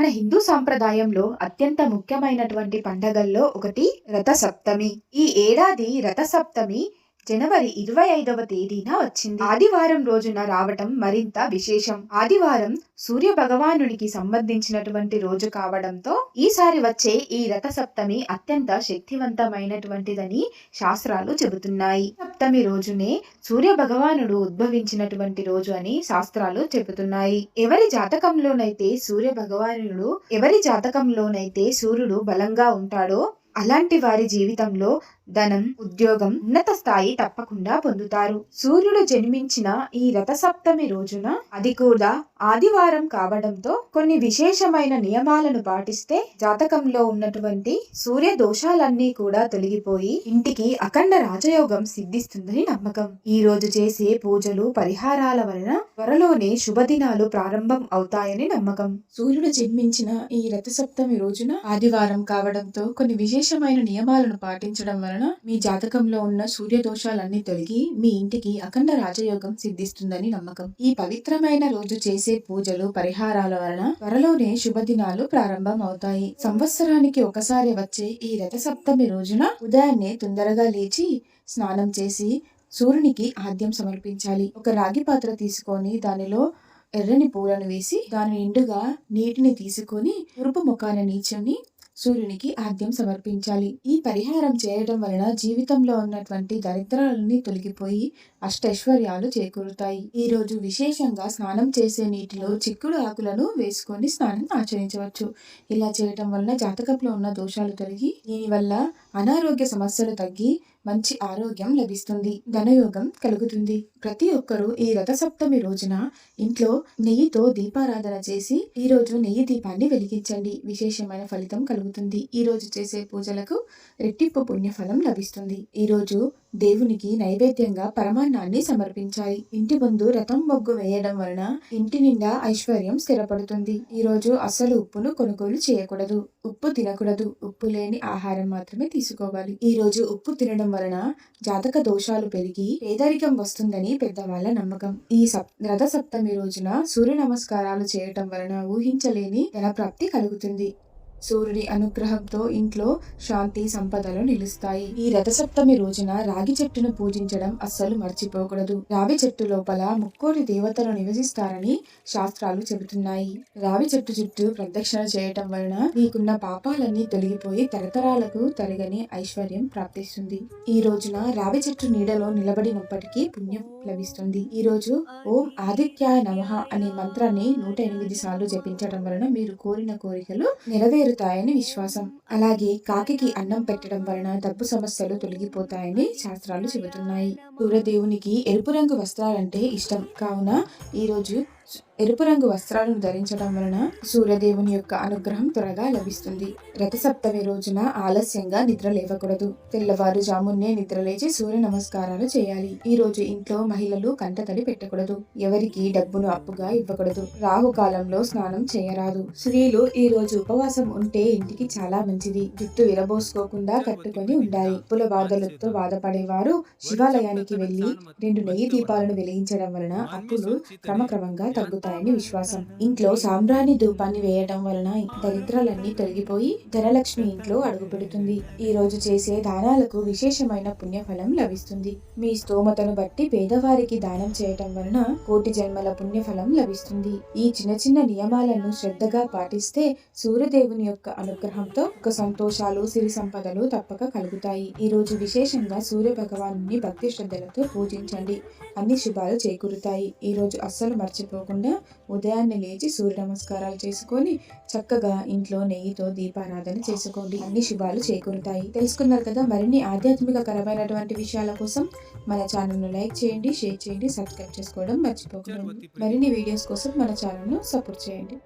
మన హిందూ సాంప్రదాయంలో అత్యంత ముఖ్యమైనటువంటి పండగల్లో ఒకటి రథసప్తమి. ఈ ఏడాది రథసప్తమి జనవరి ఇరవై ఐదవ తేదీన వచ్చింది. ఆదివారం రోజున రావటం మరింత విశేషం. ఆదివారం సూర్య భగవానునికి సంబంధించినటువంటి రోజు కావడంతో ఈసారి వచ్చే ఈ రథ సప్తమి అత్యంత శక్తివంతమైనటువంటిదని శాస్త్రాలు చెబుతున్నాయి. సప్తమి రోజునే సూర్య భగవానుడు ఉద్భవించినటువంటి రోజు అని శాస్త్రాలు చెబుతున్నాయి. ఎవరి జాతకంలోనైతే సూర్య భగవానుడు ఎవరి జాతకంలోనైతే సూర్యుడు బలంగా ఉంటాడో అలాంటి వారి జీవితంలో ధనం ఉద్యోగం ఉన్నత స్థాయి తప్పకుండా పొందుతారు. సూర్యుడు జన్మించిన ఈ రథసప్తమి రోజున అది కూడా ఆదివారం కావడంతో కొన్ని విశేషమైన నియమాలను పాటిస్తే జాతకంలో ఉన్నటువంటి సూర్య దోషాలన్నీ కూడా తొలగిపోయి ఇంటికి అఖండ రాజయోగం సిద్ధిస్తుందని నమ్మకం. ఈ రోజు చేసే పూజలు పరిహారాల వలన త్వరలోనే శుభదినాలు ప్రారంభం అవుతాయని నమ్మకం. సూర్యుడు జన్మించిన ఈ రథసప్తమి రోజున ఆదివారం కావడంతో కొన్ని విశేషమైన నియమాలను పాటించడం వలన మీ జాతకంలో ఉన్న సూర్య దోషాలన్నీ తొలగి మీ ఇంటికి అఖండ రాజయోగం సిద్ధిస్తుందని నమ్మకం. ఈ పవిత్రమైన రోజు చేసే పూజలు పరిహారాల వలన త్వరలోనే శుభదినాలు ప్రారంభం అవుతాయి సంవత్సరానికి ఒకసారి వచ్చే ఈ రథసప్తమి రోజున ఉదయాన్నే తొందరగా లేచి స్నానం చేసి సూర్యునికి ఆద్యం సమర్పించాలి. ఒక రాగి పాత్ర తీసుకొని దానిలో ఎర్రని పూలను వేసి దాని నిండుగా నీటిని తీసుకొని తూర్పు ముఖాన నీచొని సూర్యునికి ఆద్యం సమర్పించాలి. ఈ పరిహారం చేయడం వలన జీవితంలో ఉన్నటువంటి దరిద్రాలన్నీ తొలగిపోయి అష్టైశ్వర్యాలు చేకూరుతాయి. ఈ రోజు విశేషంగా స్నానం చేసే నీటిలో చిక్కుడు ఆకులను వేసుకొని స్నానం ఆచరించవచ్చు. ఇలా చేయటం వలన జాతకంలో ఉన్న దోషాలు తొలగి దీనివల్ల అనారోగ్య సమస్యలు తగ్గి మంచి ఆరోగ్యం లభిస్తుంది. ధనయోగం కలుగుతుంది. ప్రతి ఒక్కరూ ఈ రథ సప్తమి రోజున ఇంట్లో నెయ్యితో దీపారాధన చేసి ఈ రోజు నెయ్యి దీపాన్ని వెలిగించండి. విశేషమైన ఫలితం కలుగుతుంది. ఈ రోజు చేసే పూజలకు రెట్టింపు పుణ్యఫలం లభిస్తుంది. ఈ రోజు దేవునికి నైవేద్యంగా పరమాన్నాన్ని సమర్పించాలి ఇంటి ముందు రథం మొగ్గు వేయడం వలన ఇంటి నిండా ఐశ్వర్యం స్థిరపడుతుంది. ఈరోజు అసలు ఉప్పును కొనుగోలు చేయకూడదు. ఉప్పు తినకూడదు. ఉప్పు లేని ఆహారం మాత్రమే తీసుకోవాలి. ఈ రోజు ఉప్పు తినడం వలన జాతక దోషాలు పెరిగి పేదరికం వస్తుందని పెద్దవాళ్ళ నమ్మకం. ఈ సప్ రథ సప్తమి రోజున సూర్య నమస్కారాలు చేయటం వలన ఊహించలేని ధనప్రాప్తి కలుగుతుంది. సూర్యుడి అనుగ్రహంతో ఇంట్లో శాంతి సంపదలు నిలుస్తాయి. ఈ రథసప్తమి రోజున రాగి చెట్టును పూజించడం అస్సలు మర్చిపోకూడదు. రావి చెట్టు లోపల ముక్కోటి దేవతలు నివసిస్తారని శాస్త్రాలు చెబుతున్నాయి. రావి చెట్టు చుట్టూ ప్రదక్షిణ చేయటం వలన మీకున్న పాపాలన్నీ తొలగిపోయి తరతరాలకు తరగని ఐశ్వర్యం ప్రాప్తిస్తుంది. ఈ రోజున రావి చెట్టు నీడలో నిలబడినప్పటికీ పుణ్యం లభిస్తుంది. ఈ రోజు ఓం ఆదిత్యాయ నమః అనే మంత్రాన్ని నూట ఎనిమిది సార్లు జపించడం వలన మీరు కోరిన కోరికలు నెరవేరు నెరవేరుతాయని విశ్వాసం. అలాగే కాకికి అన్నం పెట్టడం వలన డబ్బు సమస్యలు తొలగిపోతాయని శాస్త్రాలు చెబుతున్నాయి. సూర్యదేవునికి ఎరుపు రంగు వస్త్రాలంటే ఇష్టం. కావున ఈ రోజు ఎరుపు రంగు వస్త్రాలను ధరించడం వలన సూర్యదేవుని యొక్క అనుగ్రహం త్వరగా లభిస్తుంది. రథసప్తమి రోజున ఆలస్యంగా నిద్ర లేవకూడదు. తెల్లవారుజామున్నే నిద్రలేచి సూర్య నమస్కారాలు చేయాలి. ఈ రోజు ఇంట్లో మహిళలు కంటతడి పెట్టకూడదు. ఎవరికి డబ్బును అప్పుగా ఇవ్వకూడదు. రాహుకాలంలో స్నానం చేయరాదు. స్త్రీలు ఈ రోజు ఉపవాసం ఉంటే ఇంటికి చాలా మంచిది. జుట్టు విరబోసుకోకుండా కట్టుకొని ఉండాలి. పుల బాధలతో బాధపడేవారు శివాలయానికి వెళ్ళి రెండు నెయ్యి దీపాలను వెలిగించడం వలన అప్పులు క్రమక్రమంగా వస్తాయని విశ్వాసం. ఇంట్లో సాంబ్రాణి ధూపాన్ని వేయటం వలన దరిద్రాలన్నీ తొలగిపోయి ధనలక్ష్మి ఇంట్లో అడుగుపెడుతుంది ఈ రోజు చేసే దానాలకు విశేషమైన పుణ్యఫలం లభిస్తుంది. మీ స్తోమతను బట్టి పేదవారికి దానం చేయటం వలన కోటి జన్మల పుణ్యఫలం లభిస్తుంది. ఈ చిన్న చిన్న నియమాలను శ్రద్ధగా పాటిస్తే సూర్యదేవుని యొక్క అనుగ్రహంతో ఒక సంతోషాలు సిరి సంపదలు తప్పక కలుగుతాయి. ఈ రోజు విశేషంగా సూర్య భగవాను భక్తి శ్రద్ధలతో పూజించండి. అన్ని శుభాలు చేకూరుతాయి. ఈ రోజు అస్సలు మర్చిపోకుండా ఉదయాన్నే లేచి సూర్య నమస్కారాలు చేసుకొని చక్కగా ఇంట్లో నెయ్యితో దీపారాధన చేసుకోండి. అన్ని శుభాలు చేకూరుతాయి. తెలుసుకున్నారు కదా మరిన్ని ఆధ్యాత్మికకరమైనటువంటి విషయాల కోసం మన ఛానల్ను లైక్ చేయండి షేర్ చేయండి సబ్స్క్రైబ్ చేసుకోవడం మర్చిపోకండి. మరిన్ని వీడియోస్ కోసం మన ఛానల్ను సపోర్ట్ చేయండి.